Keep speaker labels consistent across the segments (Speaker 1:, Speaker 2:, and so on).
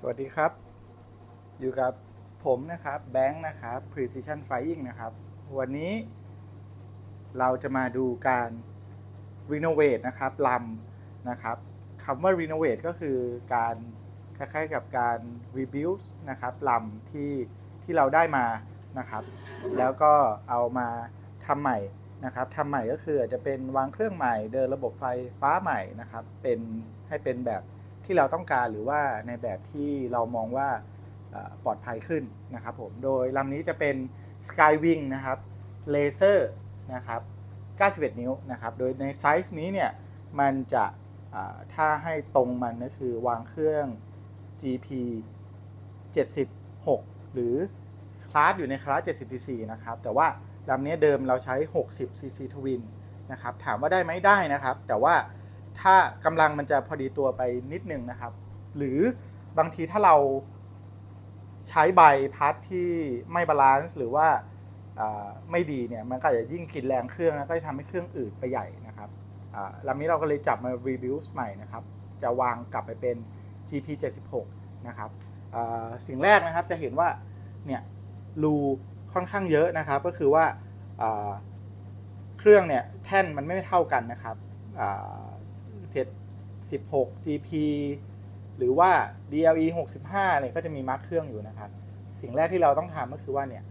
Speaker 1: สวัสดีครับ อยู่กับผมนะครับแบงค์นะครับ Precision Flying นะครับ วันนี้เราจะมาดูการ renovate นะครับลำนะครับคำว่า renovate ก็คือการคล้ายๆกับการ rebuild นะครับลำที่ที่เราได้มานะครับ แล้วก็เอามาทำใหม่นะครับทำใหม่ก็คืออาจจะเป็นวางเครื่องใหม่ เดินระบบไฟฟ้าใหม่นะครับ เป็นให้เป็นแบบ ที่เราต้องการหรือว่าในแบบที่เรามองว่าปลอดภัยขึ้นนะครับผม โดยลำนี้จะเป็น Skywing นะครับเลเซอร์นะครับ 91 นิ้วนะครับ โดยในไซส์นี้เนี่ย มันจะถ้าให้ตรงมันก็คือวางเครื่อง GP 76 หรือคลาสอยู่ในคลาส 70 cc นะครับ แต่ว่าลำนี้เดิมเราใช้ 60 cc Twin นะครับ ถามว่าได้ไหมได้นะครับ แต่ว่า ถ้ากำลังมันจะพอดีตัวไปนิดนึงนะครับ หรือบางทีถ้าเราใช้ใบพัดที่ไม่บาลานซ์หรือว่าไม่ดีเนี่ยมันก็จะยิ่งกินแรงเครื่องแล้วก็จะทำให้เครื่องอืดไปใหญ่นะครับลำนี้เราก็เลยจับมา rebuild ใหม่นะครับ จะวางกลับไปเป็น GP 76นะครับสิ่งแรกนะครับจะเห็นว่าเนี่ยรูค่อนข้างเยอะนะครับ ก็คือว่าเครื่องเนี่ยแท่นมันไม่เท่ากันนะครับ 7 16 GP หรือว่า DLE 65เนี่ยก็จะมีมาร์คเครื่องอยู่นะครับ สิ่งแรกที่เราต้องทำก็คือว่าเนี่ย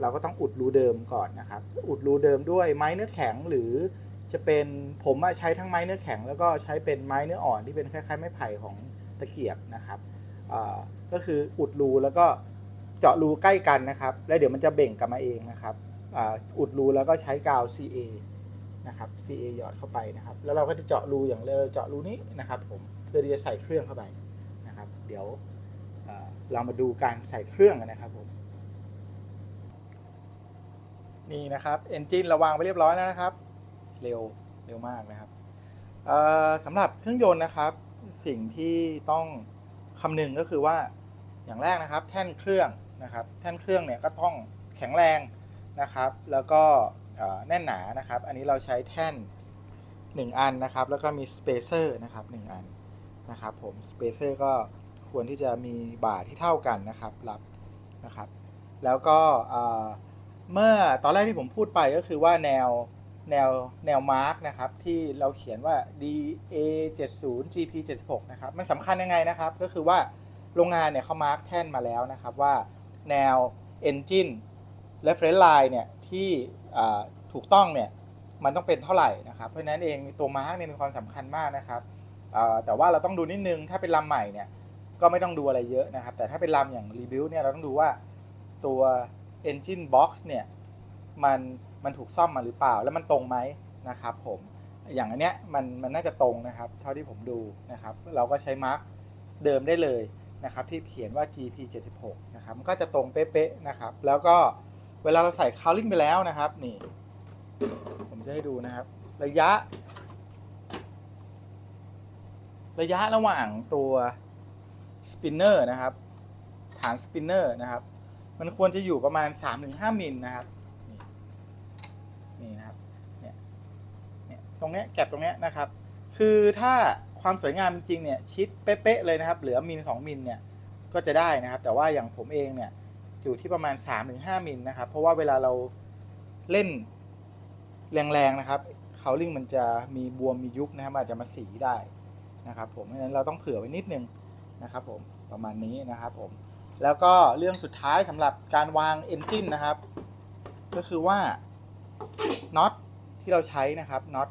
Speaker 1: เราก็ต้องอุดรูเดิมก่อนนะครับ อุดรูเดิมด้วยไม้เนื้อแข็งหรือจะเป็นผมใช้ทั้งไม้เนื้อแข็ง แล้วก็ใช้เป็นไม้เนื้ออ่อนที่เป็นคล้ายๆไม้ไผ่ของตะเกียบนะครับก็คืออุดรูแล้วก็เจาะรูใกล้กันนะครับ แล้วเดี๋ยวมันจะเบ่งกลับมาเองนะครับออุดรูแล้วก็ใช้กาว CA นะครับ CA หยอดเข้าไปนะครับ แล้วเราก็จะเจาะรูอย่างเร็วเจาะรูนี้นะครับผมเพื่อที่จะใส่เครื่องเข้าไปนะครับ เดี๋ยวเรามาดูการใส่เครื่องกันนะครับผมนี่นะครับเอนจินระวางไปเรียบร้อยแล้วนะครับ เร็วเร็วมากนะครับเอ่อสำหรับเครื่องยนต์นะครับ สิ่งที่ต้องคำนึงก็คือว่าอย่างแรกนะครับ แท่นเครื่องนะครับ แท่นเครื่องเนี่ยก็ต้องแข็งแรงนะครับ แล้วก็ แน่นหนานะครับ อันนี้เราใช้แท่น 1 อันนะครับ แล้วก็มีสเปเซอร์นะครับ 1 อันนะครับผมสเปเซอร์ก็ควรที่จะมีบ่าที่เท่ากันนะครับรับนะครับ แล้วก็เมื่อตอนแรกที่ผมพูดไปก็คือว่าแนวแนวแนวมาร์กนะครับที่เราเขียนว่า DA 70 GP 76นะครับมันสำคัญยังไงนะครับ ก็คือว่าโรงงานเนี่ยเขามาร์กแท่นมาแล้วนะครับว่าแนว Engine Reference Line เนี่ยที่ ถูกต้องเนี่ยมันต้องเป็นเท่าไหร่นะครับเพราะฉะนั้นเองตัวมาร์กเนี่ยมีความสำคัญมากนะครับแต่ว่าเราต้องดูนิดนึงถ้าเป็นลำใหม่เนี่ยก็ไม่ต้องดูอะไรเยอะนะครับ แต่ถ้าเป็นลำอย่างรีบิวเนี่ยเราต้องดูว่าตัว Engine Box เนี่ยมันมันถูกซ่อมมาหรือเปล่า แล้วมันตรงไหมนะครับผมอย่างอันเนี้ยมันมันน่าจะตรงนะครับ เท่าที่ผมดูนะครับ เราก็ใช้มาร์กเดิมได้เลยนะครับ ที่เขียนว่า GP 76 นะครับมันก็จะตรงเป๊ะๆนะครับ แล้วก็ เวลาเราใส่คาวลิงไปแล้วนะครับนี่ ผมจะให้ดูนะครับ ระยะ ระยะระหว่างตัวสปินเนอร์นะครับ ฐานสปินเนอร์นะครับ มันควรจะอยู่ประมาณ 3-5มิลนะครับนี่นี่นะครับเนี่ยเนี่ยตรงเนี้ยแก็บตรงเนี้ยนะครับ คือถ้าความสวยงามจริงเนี่ยชิดเป๊ะๆเลยนะครับ เหลือมิล2มิลเนี่ยก็จะได้นะครับ แต่ว่าอย่างผมเองเนี่ย อยู่ที่ประมาณ 3-5มิลนะครับ เพราะว่าเวลาเราเล่นแรงๆนะครับเขาลิงมันจะมีบวมมียุบนะครับ อาจจะมาสีได้นะครับผมเพราะฉะนั้นเราต้องเผื่อไว้นิดนึงนะครับผมประมาณนี้นะครับผมแล้วก็เรื่องสุดท้ายสำหรับการวางเอนจินนะครับ ก็คือว่าน็อตที่เราใช้นะครับน็อต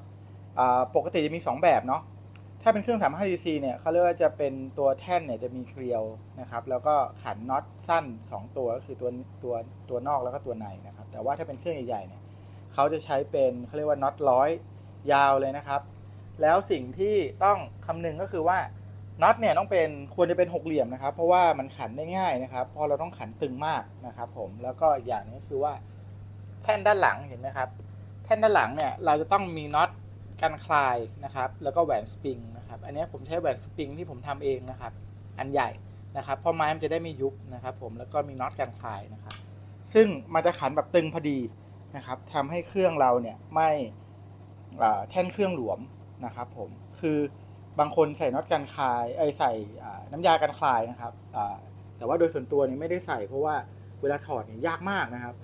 Speaker 1: ปกติจะมี 2 แบบเนาะ ถ้าเป็นเครื่อง 35 DC เนี่ยเขาเรียกว่าจะเป็นตัวแท่นเนี่ยจะมีเกลียวนะครับ แล้วก็ขันน็อตสั้น 2 ตัวก็คือตัวตัวตัวนอกแล้วก็ตัวในนะครับ แต่ว่าถ้าเป็นเครื่องใหญ่ๆเนี่ยเขาจะใช้เป็นเขาเรียกว่าน็อตร้อยยาวเลยนะครับ แล้วสิ่งที่ต้องคำนึงก็คือว่าน็อตเนี่ยต้องเป็นควรจะเป็นหกเหลี่ยมนะครับ เพราะว่ามันขันได้ง่ายนะครับเพราะเราต้องขันตึงมากนะครับผมแล้วก็อีกอย่างนึงก็คือว่าแท่นด้านหลังเห็นไหมครับ แท่นด้านหลังเนี่ยเราจะต้องมีน็อตกันคลายนะครับ แล้วก็แหวนสปริง นะครับ อันนี้ผมใช้แหวนสปริงที่ผมทำเองนะครับ อันใหญ่นะครับเพราะไม้มันจะได้ไม่ยุบนะครับ ผมแล้วก็มีน็อตกันคลายนะครับ ซึ่งมันจะขันแบบตึงพอดีนะครับทำให้เครื่องเราเนี่ยไม่แท่นเครื่องหลวมนะครับผมคือบางคนใส่น็อตกันคลายไอใส่น้ำยากันคลายนะครับแต่ว่าโดยส่วนตัวนี่ไม่ได้ใส่เพราะว่าเวลาถอดเนี่ยยากมากนะครับ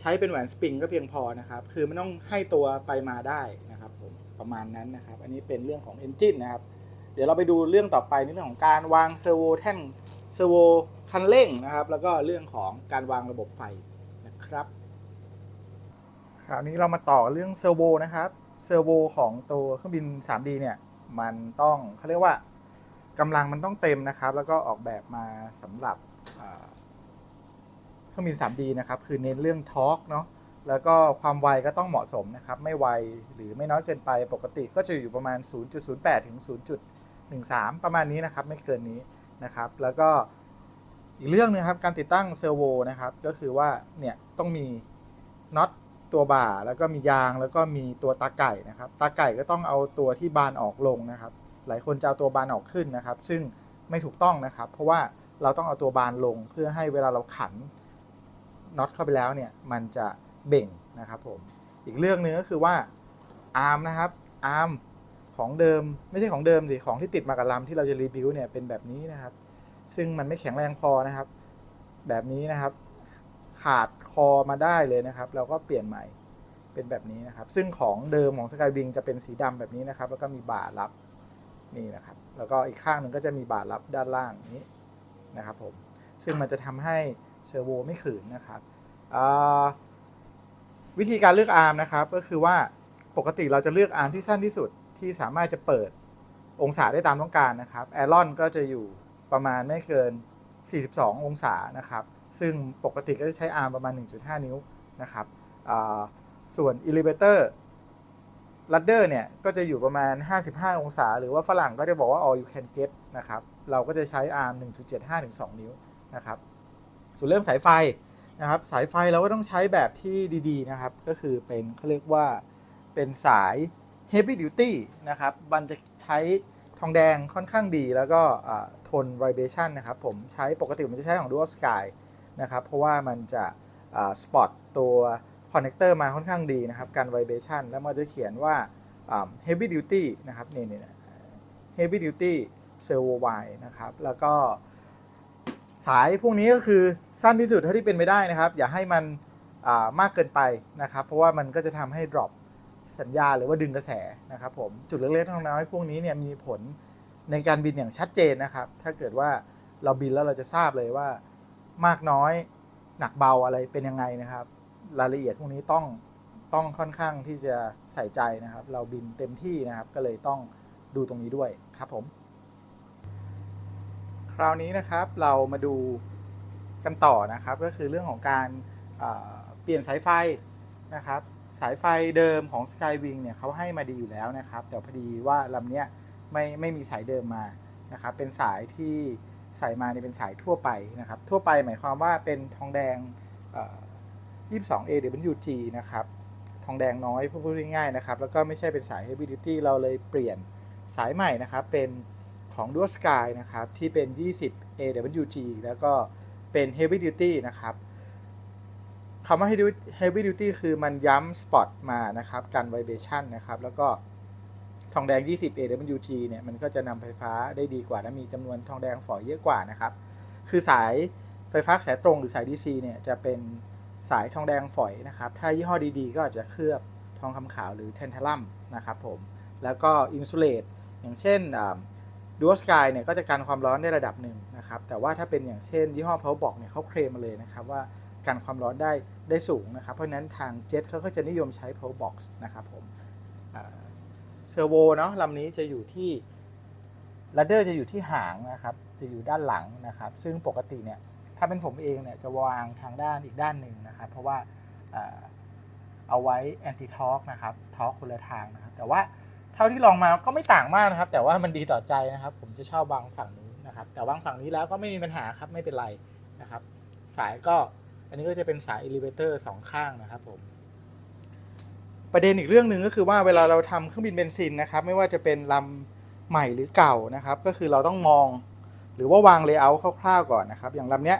Speaker 1: ใช้เป็นแหวนสปริงก็เพียงพอนะครับ คือไม่ต้องให้ตัวไปมาได้ ประมาณนั้นนะครับ อันนี้เป็นเรื่องของ Engine นะครับ เดี๋ยวเราไปดูเรื่องต่อไปในเรื่องของการวางเซอร์โวแท่นเซอร์โวคันเร่งนะครับ แล้วก็เรื่องของการวางระบบไฟนะครับ คราวนี้เรามาต่อเรื่องเซอร์โวนะครับเซอร์โวของตัวเครื่องบิน 3D เนี่ย มันต้องเขาเรียกว่ากำลังมันต้องเต็มนะครับ แล้วก็ออกแบบมาสำหรับเครื่องบิน 3D นะครับ คือเน้นเรื่องทอร์กเนาะ แล้วก็ความไวก็ต้องเหมาะสมนะครับ ไม่ไวหรือไม่น้อยเกินไปปกติก็จะอยู่ประมาณ 0.08 ถึง 0.13 ประมาณนี้นะครับ ไม่เกินนี้นะครับ แล้วก็อีกเรื่องหนึงครับ การติดตั้งเซอร์โวนะครับ ก็คือว่าเนี่ยต้องมีน็อตตัวบ่าแล้วก็มียางแล้วก็มีตัวตาไก่นะครับ ตาไก่ก็ต้องเอาตัวที่บานออกลงนะครับ หลายคนจะเอาตัวบานออกขึ้นนะครับ ซึ่งไม่ถูกต้องนะครับ เพราะว่าเราต้องเอาตัวบานลงเพื่อให้เวลาเราขันน็อตเข้าไปแล้วเนี่ยมันจะ เบ่งนะครับผมอีกเรื่องหนึ่งก็คือว่าอาร์มนะครับอาร์มของเดิมไม่ใช่ของเดิมสิของที่ติดมากับลำที่เราจะรีวิวเนี่ยเป็นแบบนี้นะครับ ซึ่งมันไม่แข็งแรงพอนะครับ แบบนี้นะครับ ขาดคอมาได้เลยนะครับ เราก็เปลี่ยนใหม่เป็นแบบนี้นะครับ ซึ่งของเดิมของ Skywing จะเป็นสีดำแบบนี้นะครับ แล้วก็มีบ่ารับนี่นะครับ แล้วก็อีกข้างหนึ่งก็จะมีบ่ารับด้านล่างนี้นะครับผมซึ่งมันจะทำให้เซอร์โวไม่ขืนนะครับอ่า วิธีการเลือกอาร์มนะครับก็คือว่าปกติเราจะเลือกอาร์มที่สั้นที่สุดที่สามารถจะเปิดองศาได้ตามต้องการนะครับแอรอนก็จะอยู่ประมาณไม่เกิน 42 องศานะครับ ซึ่งปกติก็จะใช้อาร์มประมาณ 1.5 นิ้วนะครับส่วน elevator ladder เนี่ยก็จะอยู่ประมาณ 55 องศา หรือว่าฝรั่งก็จะบอกว่า all you can get นะครับ เราก็จะใช้อาร์ม1.75ถึง2นิ้วนะครับ ส่วนเรื่องสายไฟ นะครับสายไฟเราก็ต้องใช้แบบที่ดีๆนะครับ ก็คือเป็นเขาเรียกว่าเป็นสาย heavy duty นะครับ มันจะใช้ทองแดงค่อนข้างดีแล้วก็ทน vibration นะครับ ผมใช้ปกติผมจะใช้ของ Dual Sky นะครับ เพราะว่ามันจะสปอตตัวคอนเนคเตอร์มาค่อนข้างดีนะครับ การ vibration แล้วมันจะเขียนว่า heavy duty นะครับนี่นี่ heavy duty servo wire นะครับ แล้วก็ สายพวกนี้ก็คือสั้นที่สุดเท่าที่เป็นไปได้นะครับ อย่าให้มันมากเกินไปนะครับ เพราะว่ามันก็จะทำให้ drop สัญญาหรือว่าดึงกระแสนะครับผมจุดเล็กๆน้อยๆพวกนี้เนี่ยมีผลในการบินอย่างชัดเจนนะครับ ถ้าเกิดว่าเราบินแล้วเราจะทราบเลยว่ามากน้อยหนักเบาอะไรเป็นยังไงนะครับ รายละเอียดพวกนี้ต้องต้องค่อนข้างที่จะใส่ใจนะครับ เราบินเต็มที่นะครับ ก็เลยต้องดูตรงนี้ด้วยครับผม ราวนี้นะครับเรามาดูกันต่อนะครับ ก็คือเรื่องของการเปลี่ยนสายไฟนะครับสายไฟเดิมของ Skywing เนี่ยเขาให้มาดีอยู่แล้วนะครับ แต่พอดีว่าลำเนี้ยไม่ไม่มีสายเดิมมานะครับ เป็นสายที่ใส่มาเนี่ยเป็นสายทั่วไปนะครับ ทั่วไปหมายความว่าเป็นทองแดงเอ่อ22 AWG นะครับ ทองแดงน้อยพูดง่ายๆนะครับ แล้วก็ไม่ใช่เป็นสาย Heavy Duty เราเลยเปลี่ยนสายใหม่นะครับ เป็น ของ Dual Sky นะครับ ที่เป็น 20 AWG แล้วก็เป็น Heavy Duty นะครับคำว่า heavy duty คือมันย้ำสปอตมานะครับ กัน vibration นะครับ แล้วก็ทองแดง 20 AWG เนี่ย มันก็จะนำไฟฟ้าได้ดีกว่า และมีจำนวนทองแดงฝอยเยอะกว่านะครับ คือสายไฟฟ้าสายตรงหรือสาย DC เนี่ย จะเป็นสายทองแดงฝอยนะครับ ถ้ายี่ห้อดีๆ ก็อาจจะเคลือบทองคำขาวหรือเทนทลัมนะครับผม แล้วก็อินซูเลตอย่างเช่น ดูสกายเนี่ยก็จะกันความร้อนได้ระดับหนึ่งนะครับแต่ว่าถ้าเป็นอย่างเช่นยี่ห้อ Powerbox เนี่ยเขาเคลมมาเลยนะครับว่ากันความร้อนได้ได้สูงนะครับ เพราะฉะนั้นทางเจ็ตเขาก็จะนิยมใช้ Power Box นะครับผมเซอร์โวเนาะลำนี้จะอยู่ที่ลัดเดอร์จะอยู่ที่หางนะครับจะอยู่ด้านหลังนะครับ ซึ่งปกติเนี่ยถ้าเป็นผมเองเนี่ยจะวางทางด้านอีกด้านหนึ่งนะครับ เพราะว่าเอาไว้แอนตี้ทอร์กนะครับทอร์กคนละทางนะครับแต่ว่า เท่าที่ลองมาก็ไม่ต่างมากนะครับ แต่ว่ามันดีต่อใจนะครับ ผมจะชอบวางฝั่งนี้นนะครับ แต่วางฝั่งนี้แล้วก็ไม่มีปัญหาครับไม่เป็นไรนะครับ สายก็อันนี้ก็จะเป็นสาย elevator สองข้างนะครับผมประเด็นอีกเรื่องหนึ่งก็คือว่าเวลาเราทำเครื่องบินเบนซินนะครับ ไม่ว่าจะเป็นลำใหม่หรือเก่านะครับ ก็คือเราต้องมองหรือว่าวางเลเยอร์คร่าวๆก่อนนะครับ อย่างลำเนี้ย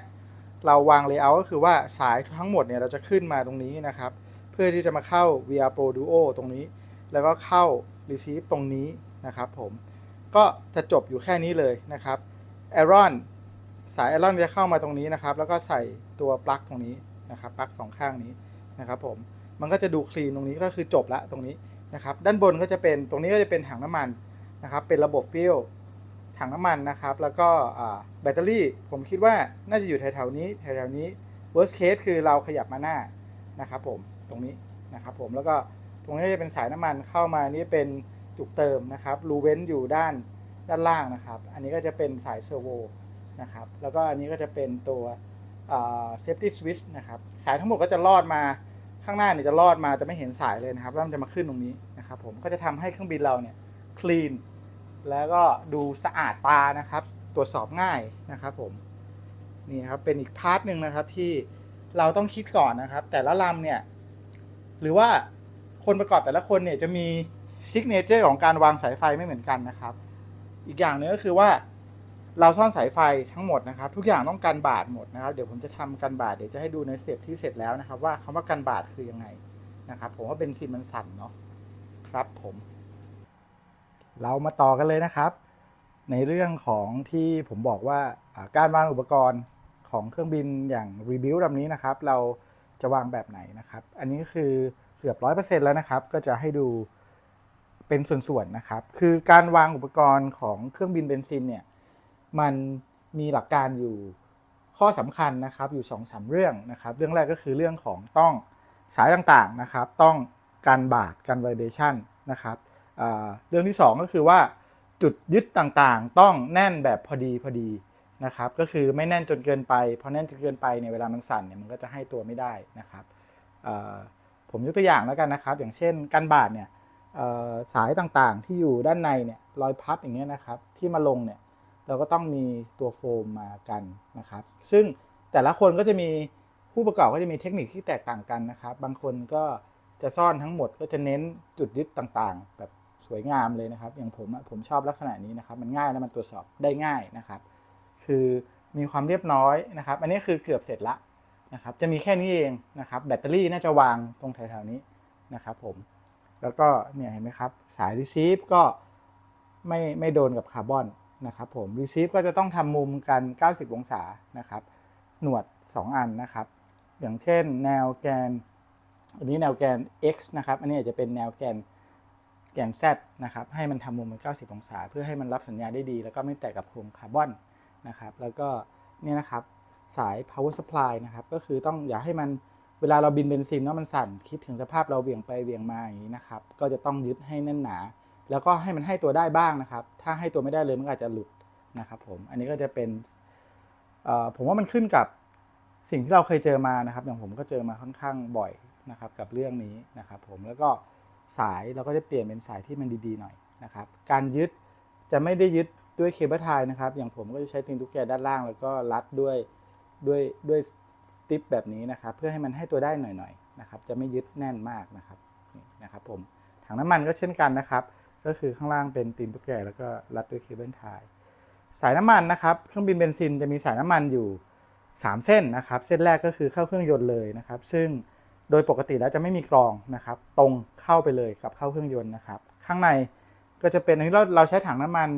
Speaker 1: เราวางเลเยอร์ก็คือว่าสายทั้งหมดเนี่ยเราจะขึ้นมาตรงนี้นะครับ เพื่อที่จะมาเข้า VR Pro Duo ตรงนี้ แล้วก็เข้า Receive ตรงนี้นะครับผม ก็จะจบอยู่แค่นี้เลยนะครับไอรอนสายไอรอนจะเข้ามาตรงนี้นะครับ แล้วก็ใส่ตัวปลั๊กตรงนี้นะครับปลั๊กสองข้างนี้นะครับผม มันก็จะดูคลีนตรงนี้ก็คือจบละตรงนี้นะครับ ด้านบนก็จะเป็นตรงนี้ก็จะเป็นถังน้ำมันนะครับ เป็นระบบฟิลถังน้ำมันนะครับ แล้วก็แบตเตอรี่ผมคิดว่าน่าจะอยู่แถวๆนี้แถวๆนี้ worst case คือเราขยับมาหน้านะครับผมตรงนี้นะครับผมแล้วก็ รงนี้จะเป็นสายน้ำมันเข้ามานี่เป็นจุกเติมนะครับรูเว้นอยู่ด้านด้านล่างนะครับ อันนี้ก็จะเป็นสายเซอร์โวนะครับ แล้วก็อันนี้ก็จะเป็นตัวเซฟตี้สวิชนะครับ สายทั้งหมดก็จะลอดมาข้างหน้าเนี่ยจะลอดมาจะไม่เห็นสายเลยนะครับแล้วมันจะมาขึ้นตรงนี้นะครับผมก็จะทำให้เครื่องบินเราเนี่ยคลีนแล้วก็ดูสะอาดตานะครับ ตรวจสอบง่ายนะครับผมนี่ครับเป็นอีกพาร์ทหนึ่งนะครับที่เราต้องคิดก่อนนะครับ แต่ละลำเนี่ยหรือว่า คนประกอบแต่ละคนเนี่ยจะมีซิกเนเจอร์ของการวางสายไฟไม่เหมือนกันนะครับ อีกอย่างหนึงก็คือว่าเราซ่อนสายไฟทั้งหมดนะครับ ทุกอย่างต้องกันบาดหมดนะครับ เดี๋ยวผมจะทำกันบาดเดี๋ยวจะให้ดูในสเต็ปที่เสร็จแล้วนะครับ ว่าคำว่ากันบาดคือยังไงนะครับผมว่าเบนซินมันสั่นเนาะครับผม เรามาต่อกันเลยนะครับ ในเรื่องของที่ผมบอกว่าการวางอุปกรณ์ของเครื่องบินอย่างรีบิวลำนี้นะครับ เราจะวางแบบไหนนะครับ อันนี้คือ เกือบร้อยเปอร์เซ็นต์แล้วนะครับ ก็จะให้ดูเป็นส่วนๆนะครับ คือการวางอุปกรณ์ของเครื่องบินเบนซินเนี่ย มันมีหลักการอยู่ข้อสำคัญนะครับอยู่2อสเรื่องนะครับ เรื่องแรกก็คือเรื่องของต้องสายต่างๆนะครับ ต้องการบาดการไวเบชันนะครับเรื่องที่สองก็คือว่าจุดยึดต่างๆ ต้องแน่นแบบพอดีพอดีนะครับ ก็คือไม่แน่นจนเกินไปพราะแน่นจนเกินไปเนี่ยเวลามันสั่นเนี่ยมันก็จะให้ตัวไม่ได้นะครับ ผมยกตัวอย่างแล้วกันนะครับ อย่างเช่นกันบาดเนี่ยสายต่างๆที่อยู่ด้านในเนี่ยรอยพับอย่างเงี้ยนะครับ ที่มาลงเนี่ยเราก็ต้องมีตัวโฟมมากันนะครับ ซึ่งแต่ละคนก็จะมีผู้ประกอบก็จะมีเทคนิคที่แตกต่างกันนะครับ บางคนก็จะซ่อนทั้งหมดก็จะเน้นจุดยึดต่างๆ แบบสวยงามเลยนะครับ อย่างผมผมชอบลักษณะนี้นะครับ มันง่ายแล้วมันตรวจสอบได้ง่ายนะครับ คือมีความเรียบร้อยนะครับ อันนี้คือเกือบเสร็จละ นะครับจะมีแค่นี้เองนะครับแบตเตอรี่น่าจะวางตรงแถวๆนี้นะครับผมแล้วก็เนี่ยเห็นไหมครับสาย receive ก็ไม่ไม่โดนกับคาร์บอนนะครับผม receive ก็จะต้องทำมุมกัน 90 องศานะครับหนวด 2 อันนะครับ อย่างเช่นแนวแกน อันนี้แนวแกน x นะครับ อันนี้อาจจะเป็นแนวแกนแกน z นะครับ ให้มันทำมุมเป็น 90 องศา เพื่อให้มันรับสัญญาณได้ดี แล้วก็ไม่แตกกับโครงคาร์บอนนะครับ แล้วก็เนี่ยนะครับ สาย power supply นะครับ ก็คือต้องอย่าให้มันเวลาเราบินเบนซินเนาะมันสั่น คิดถึงสภาพเราเวี่ยงไปเวี่ยงมาอย่างนี้นะครับ ก็จะต้องยึดให้แน่นหนา แล้วก็ให้มันให้ตัวได้บ้างนะครับ ถ้าให้ตัวไม่ได้เลยมันอาจจะหลุดนะครับผม อันนี้ก็จะเป็นผมว่ามันขึ้นกับสิ่งที่เราเคยเจอมานะครับ อย่างผมก็เจอมาค่อนข้างบ่อยนะครับกับเรื่องนี้นะครับผม แล้วก็สายเราก็จะเปลี่ยนเป็นสายที่มันดีๆหน่อยนะครับ การยึดจะไม่ได้ยึดด้วยเคเบิลไทยนะครับ อย่างผมก็จะใช้ตีนตุ๊กแกด้านล่าง แล้วก็รัดด้วย ด้วยด้วยสติปแบบนี้นะครับ เพื่อให้มันให้ตัวได้หน่อยๆนะครับ จะไม่ยึดแน่นมากนะครับนี่นะครับผมถังน้ำมันก็เช่นกันนะครับ ก็คือข้างล่างเป็นตีนตุ๊กแกแล้วก็รัดด้วยเคเบิลไทยสายน้ำมันนะครับ เครื่องบินเบนซินจะมีสายน้ำมันอยู่ 3 เส้นนะครับ เส้นแรกก็คือเข้าเครื่องยนต์เลยนะครับ ซึ่งโดยปกติแล้วจะไม่มีกรองนะครับ ตรงเข้าไปเลยกับเข้าเครื่องยนต์นะครับ ข้างในก็จะเป็นอันนี้เราเราใช้ถังน้ำมัน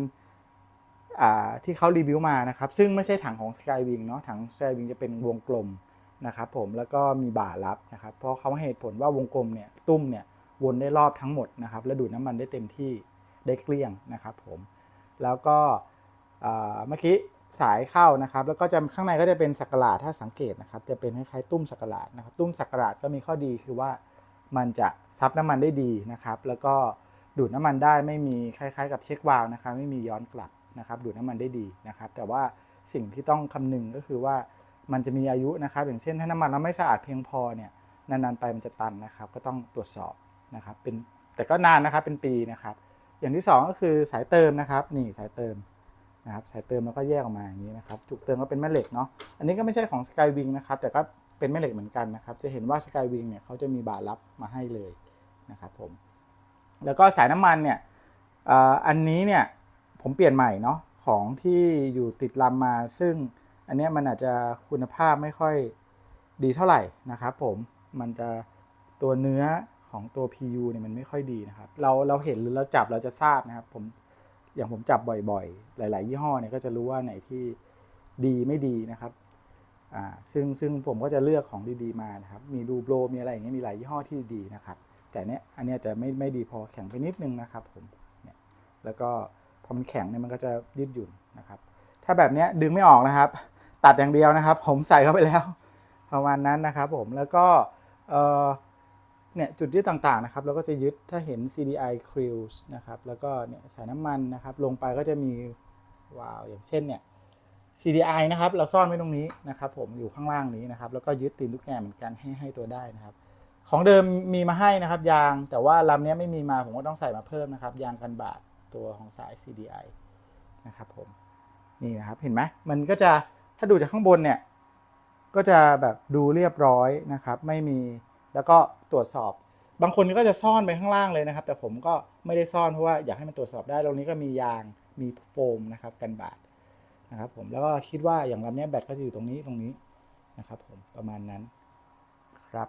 Speaker 1: ที่เขารีวิวมานะครับ ซึ่งไม่ใช่ถังของ Skywing เนาะถัง Skywing จะเป็นวงกลมนะครับผมแล้วก็มีบ่ารับนะครับ เพราะเขาให้เหตุผลว่าวงกลมเนี่ยตุ้มเนี่ยวนได้รอบทั้งหมดนะครับและดูดน้ำมันได้เต็มที่ได้เกลี้ยงนะครับผมแล้วก็เมื่อกี้สายเข้านะครับ แล้วก็จะข้างในก็จะเป็นสักหลาดถ้าสังเกตนะครับ จะเป็นคล้ายๆตุ้มสักหลาดนะครับ ตุ้มสักหลาดก็มีข้อดีคือว่ามันจะซับน้ำมันได้ดีนะครับ แล้วก็ดูดน้ำมันได้ไม่มีคล้าย ๆ กับเช็ควาล์วนะครับ ไม่มีย้อนกลับ นะครับดูดน้ำมันได้ดีนะครับ แต่ว่าสิ่งที่ต้องคำนึงก็คือว่ามันจะมีอายุนะครับ อย่างเช่นถ้าน้ำมันเราไม่สะอาดเพียงพอเนี่ยนานๆไปมันจะตันนะครับ ก็ต้องตรวจสอบนะครับเป็นแต่ก็นานนะครับเป็นปีนะครับ อย่างที่สองก็คือสายเติมนะครับ นี่สายเติมนะครับสายเติมแล้วก็แยกออกมาอย่างนี้นะครับ จุกเติมก็เป็นแม่เหล็กเนาะอันนี้ก็ไม่ใช่ของ Skywing นะครับ แต่ก็เป็นแม่เหล็กเหมือนกันนะครับ จะเห็นว่า Skywing เนี่ยเขาจะมีบาร์รับมาให้เลยนะครับผมแล้วก็สายน้ำมันเนี่ยอันนี้เนี่ย ผมเปลี่ยนใหม่เนาะของที่อยู่ติดลำมา ซึ่งอันเนี้ยมันอาจจะคุณภาพไม่ค่อยดีเท่าไหร่นะครับผมมันจะตัวเนื้อของตัว PU เนี่ยมันไม่ค่อยดีนะครับ เราเราเห็นหรือเราจับเราจะทราบนะครับผมอย่างผมจับบ่อยๆ หลาย ๆ ยี่ห้อเนี่ยก็จะรู้ว่าไหนที่ดีไม่ดีนะครับอ่าซึ่งซึ่งผมก็จะเลือกของดีๆมานะครับ มีดูโบรมีอะไรอย่างเงี้ยมีหลายยี่ห้อที่ดีนะครับ แต่เนี้ยอันเนี้ยจะไม่ไม่ดีพอแข็งไปนิดนึงนะครับผมเนี่ยแล้วก็ อมันแข็งเนี่ยมันก็จะยืดหยุ่นนะครับ ถ้าแบบนี้ดึงไม่ออกนะครับ ตัดอย่างเดียวนะครับ ผมใส่เข้าไปแล้วประมาณนั้นนะครับผมแล้วก็เเนี่ยจุดยึดต่างๆนะครับเราก็จะยึดถ้าเห็น CDI Cruise นะครับแล้วก็เนี่ยสายน้ำมันนะครับ ลงไปก็จะมีวาวอย่างเช่นเนี่ย CDI นะครับเราซ่อนไว้ตรงนี้นะครับผมอยู่ข้างล่างนี้นะครับ แล้วก็ยึดตีนลูกแกเหมือนกันให้ให้ตัวได้นะครับ ของเดิมมีมาให้นะครับยางแต่ว่าลำเนี้ยไม่มีมาผมก็ต้องใส่มาเพิ่มนะครับ ยางกันบาด ตัวของสาย CDI นะครับผมนี่นะครับเห็นไหมมันก็จะถ้าดูจากข้างบนเนี่ยก็จะแบบดูเรียบร้อยนะครับ ไม่มีแล้วก็ตรวจสอบ บางคนก็จะซ่อนไปข้างล่างเลยนะครับ แต่ผมก็ไม่ได้ซ่อนเพราะว่าอยากให้มันตรวจสอบได้ตรงนี้ก็มียางมีโฟมนะครับกันบาดนะครับผมแล้วก็คิดว่าอย่างลำเนี้ยแบตก็จะอยู่ตรงนี้ตรงนี้นะครับผมประมาณนั้นครับ